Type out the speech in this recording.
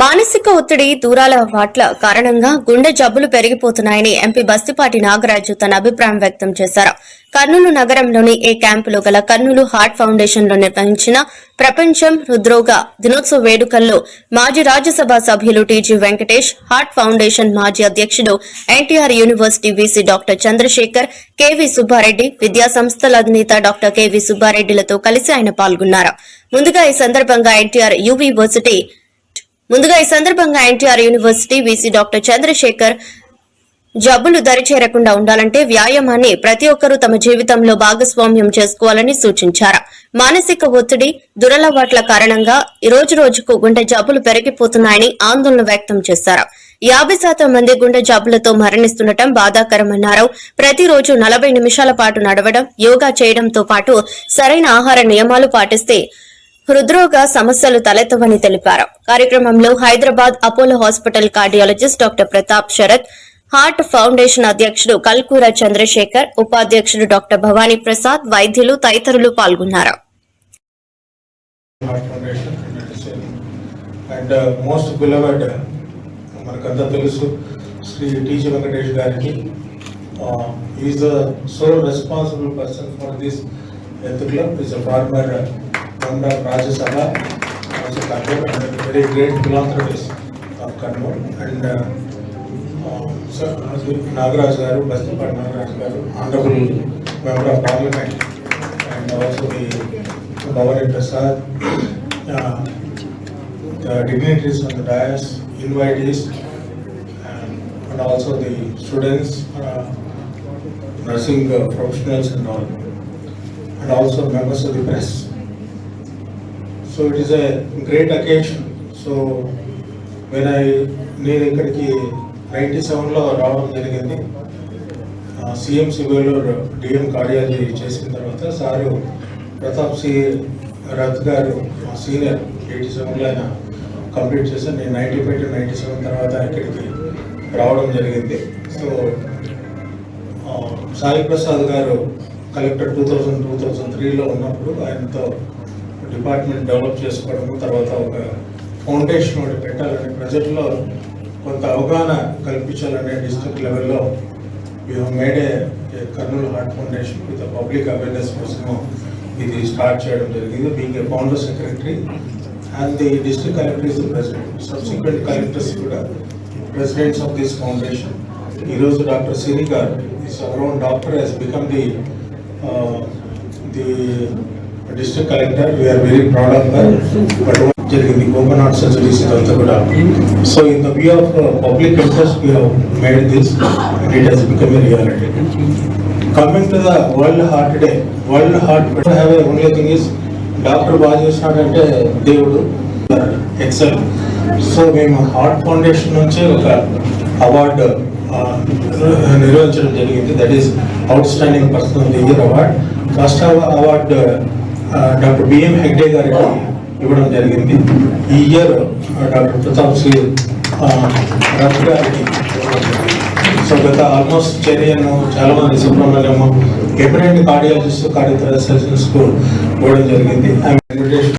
మానసిక ఒత్తిడి దూరాల వాట్ల కారణంగా గుండె జబ్బులు పెరిగిపోతున్నాయని ఎంపీ బస్తిపాటి నాగరాజు తన అభిప్రాయం వ్యక్తం చేశారు. కర్నూలు నగరంలోని ఏ క్యాంపులో గల కర్నూలు హార్ట్ ఫౌండేషన్లో నిర్వహించిన ప్రపంచం హృద్రోగ దినోత్సవ వేడుకల్లో మాజీ రాజ్యసభ సభ్యులు టీజీ వెంకటేష్ హార్ట్ ఫౌండేషన్ మాజీ అధ్యక్షుడు NTR university VC doctor Chandrasekhar KV Subbareddy విద్యా సంస్థల అధినేత డాక్టర్ కెవి సుబ్బారెడ్డిలతో కలిసి ఆయన పాల్గొన్నారు. ముందుగా ఈ సందర్భంగా ఎన్టీఆర్ యూనివర్సిటీ ముందుగా ఈ సందర్భంగా NTR university VC doctor Chandrasekhar జబ్బులు దరిచేరకుండా ఉండాలంటే వ్యాయామాన్ని ప్రతి ఒక్కరూ తమ జీవితంలో భాగస్వామ్యం చేసుకోవాలని సూచించారు. మానసిక ఒత్తిడి దురలవాట్ల కారణంగా ఈ రోజు రోజుకు గుండె జబ్బులు పెరిగిపోతున్నాయని ఆందోళన వ్యక్తం చేశారు. యాభై శాతం మంది గుండె జబ్బులతో మరణిస్తుండటం బాధాకరమన్నారు. ప్రతిరోజు నలభై నిమిషాల పాటు నడవడం యోగా చేయడంతో పాటు సరైన ఆహార నియమాలు పాటిస్తే హృద్రోగ సమస్యలు తలెత్తవని తెలిపారు. కార్యక్రమంలో Hyderabad Apollo hospital cardiologist doctor Pratap Sharath heart foundation అధ్యక్షుడు కల్కూర చంద్రశేఖర్ ఉపాధ్యక్షుడు డాక్టర్ భవానీ ప్రసాద్ వైద్యులు తదితరులు పాల్గొన్నారు. అండ్ మోస్ట్ బిలవర్డ్ మనకంతా తెలుసు శ్రీ టీజీ వెంకటేష్ గారికి. Is the sole responsible person for this health club is a former member of Rajya Sabha also Kurnool and very great philanthropist of Kurnool and Nagaraj garu Bastipati Nagaraj garu honourable member of parliament and also the Bhavani Prasad, uh, the dignitaries on the dais, invitees, and and also the students, uh, nursing uh, professionals and all, and also members of the press. So it is a great occasion so when నేను ఇక్కడికి ninety సెవెన్లో రావడం జరిగింది. CMC Vellore DM కార్యాలయం చేసిన తర్వాత sir Pratap C Rath గారు మా సీనియర్ ఎయిటీ సెవెన్లో ఆయన కంప్లీట్ చేశాను నేను ninety five to ninety seven తర్వాత ఇక్కడికి రావడం జరిగింది. So Sai Prasad garu collector two thousand two thousand త్రీలో ఉన్నప్పుడు ఆయనతో డిపార్ట్మెంట్ డెవలప్ చేసుకోవడము తర్వాత ఒక ఫౌండేషన్ ఒకటి పెట్టాలని ప్రజల్లో కొంత అవగాహన కల్పించాలనే డిస్ట్రిక్ట్ లెవెల్లో you May Day Kurnool a, foundation with public awareness కోసము ఇది స్టార్ట్ చేయడం జరిగింది. Being a founder secretary and the district collector is the president. Subsequent collectors కూడా ప్రెసిడెంట్స్ ఆఫ్ దిస్ ఫౌండేషన్. ఈరోజు doctor Siri garu is our own doctor he's become the the district collector we're very proud of their but జరిగింది? Open heart surgeries ఇదంతా కూడా so in the view of public interest we have made this and it has become a reality coming to the world heart day world heart have a only thing is doctor బాగా చేసినాడంటే దేవుడు excel so మేము heart foundation నుంచి ఒక award నిర్వహించడం జరిగింది. That is outstanding person of the year award first award doctor BM Hegde గారికి ఇవ్వడం జరిగింది. ఈ ఇయర్ డాక్టర్ ప్రతాప్ శ్రీ రథ్ గారికి సో గత ఆల్మోస్ట్ చర్యను చాలా మంది సుబ్రహ్మణ్యము ఎప్పుడైనా కార్డియాలజిస్ట్ కార్డియో సర్జన్స్కు ఇవ్వడం జరిగింది. ఐ